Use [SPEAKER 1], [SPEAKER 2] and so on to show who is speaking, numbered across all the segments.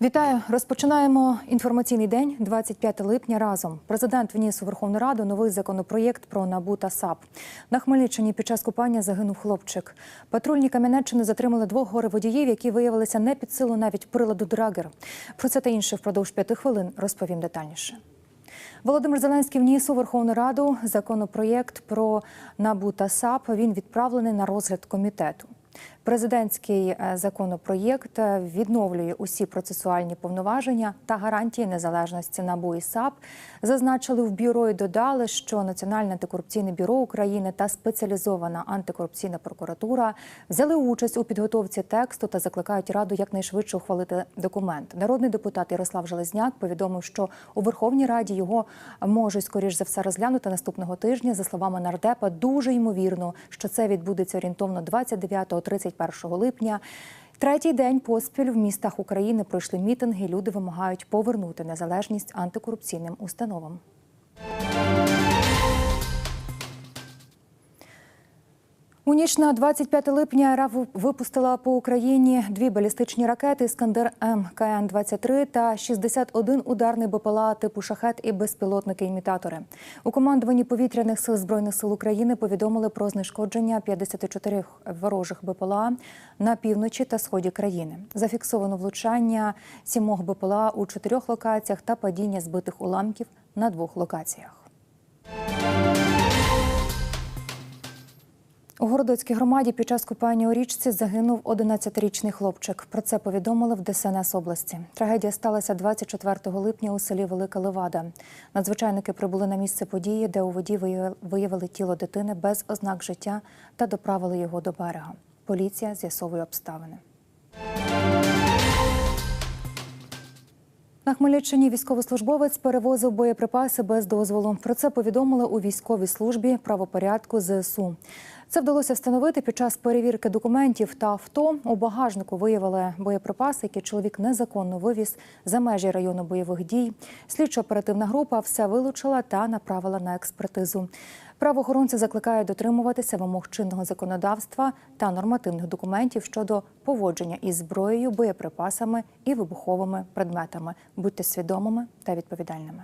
[SPEAKER 1] Вітаю! Розпочинаємо інформаційний день 25 липня. Разом президент вніс у Верховну Раду новий законопроєкт про НАБУ та САП. На Хмельниччині під час купання загинув хлопчик. Патрульні Кам'янеччини затримали двох горе-водіїв, які виявилися не під силу навіть приладу драгер. Про це та інше впродовж п'яти хвилин розповім детальніше. Володимир Зеленський вніс у Верховну Раду законопроєкт про НАБУ та САП. Він відправлений на розгляд комітету. Президентський е, законопроєкт е, відновлює усі процесуальні повноваження та гарантії незалежності НАБУ і САП. Зазначили в бюро і додали, що Національне антикорупційне бюро України та спеціалізована антикорупційна прокуратура взяли участь у підготовці тексту та закликають раду якнайшвидше ухвалити документ. Народний депутат Ярослав Железняк повідомив, що у Верховній Раді його можуть скоріш за все розглянути наступного тижня. За словами нардепа, дуже ймовірно, що це відбудеться орієнтовно 29-31 липня. Третій день поспіль в містах України пройшли мітинги. Люди вимагають повернути незалежність антикорупційним установам. Ніч на 25 липня РАФ випустила по Україні дві балістичні ракети «Іскандер М КН-23» та 61 ударний БПЛА типу «Шахет» і безпілотники-імітатори. У командуванні повітряних сил Збройних сил України повідомили про знешкодження 54 ворожих БПЛА на півночі та сході країни. Зафіксовано влучання сімох БПЛА у чотирьох локаціях та падіння збитих уламків на двох локаціях. У Городоцькій громаді під час купання у річці загинув 11-річний хлопчик. Про це повідомили в ДСНС області. Трагедія сталася 24 липня у селі Велика Левада. Надзвичайники прибули на місце події, де у воді виявили тіло дитини без ознак життя та доправили його до берега. Поліція з'ясовує обставини. На Хмельниччині військовослужбовець перевозив боєприпаси без дозволу. Про це повідомили у військовій службі правопорядку ЗСУ. Це вдалося встановити під час перевірки документів та авто. У багажнику виявили боєприпаси, які чоловік незаконно вивіз за межі району бойових дій. Слідчо-оперативна група все вилучила та направила на експертизу. Правоохоронці закликають дотримуватися вимог чинного законодавства та нормативних документів щодо поводження із зброєю, боєприпасами і вибуховими предметами. Будьте свідомими та відповідальними.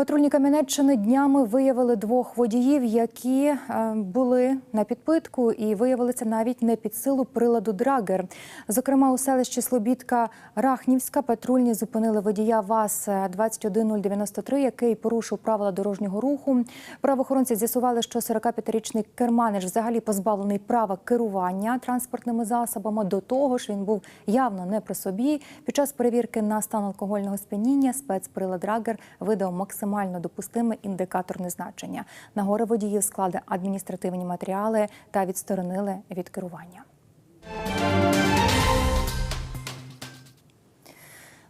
[SPEAKER 1] Патрульні Кам'янеччини днями виявили двох водіїв, які е, були на підпитку і виявилися навіть не під силу приладу Драгер. Зокрема, у селищі Слобідка Рахнівська патрульні зупинили водія ВАЗ 21093, який порушив правила дорожнього руху. Правоохоронці з'ясували, що 45-річний керманич взагалі позбавлений права керування транспортними засобами. До того ж, він був явно не при собі. Під час перевірки на стан алкогольного сп'яніння спецприлад Драгер видав максимально максимально допустиме індикаторне значення. На горе водіїв складе адміністративні матеріали та відсторонили від керування.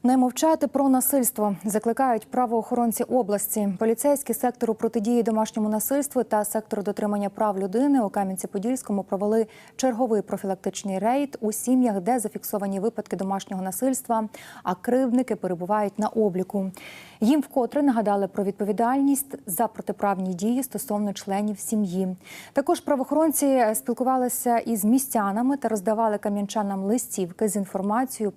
[SPEAKER 1] Не мовчати про насильство закликають правоохоронці області. Поліцейські сектору протидії домашньому насильству та сектору дотримання прав людини у Кам'янці-Подільському провели черговий профілактичний рейд у сім'ях, де зафіксовані випадки домашнього насильства, а кривдники перебувають на обліку. Їм вкотре нагадали про відповідальність за протиправні дії стосовно членів сім'ї. Також правоохоронці спілкувалися із містянами та роздавали кам'янчанам листівки з інформацією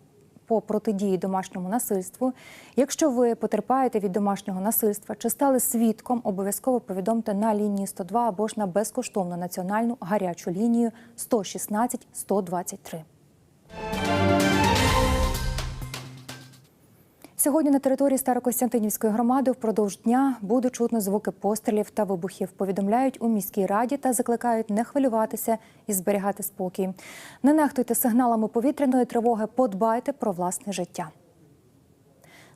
[SPEAKER 1] по протидії домашньому насильству. Якщо ви потерпаєте від домашнього насильства чи стали свідком, обов'язково повідомте на лінії 102 або ж на безкоштовну національну гарячу лінію 116 123. Сьогодні на території Старокостянтинівської громади впродовж дня буде чутно звуки пострілів та вибухів. Повідомляють у міській раді та закликають не хвилюватися і зберігати спокій. Не нехтуйте сигналами повітряної тривоги, подбайте про власне життя.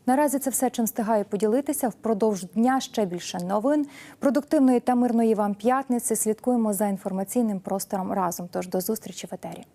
[SPEAKER 1] Наразі це все, чим встигаю поділитися. Впродовж дня ще більше новин. Продуктивної та мирної вам п'ятниці. Слідкуємо за інформаційним простором разом. Тож до зустрічі в етері.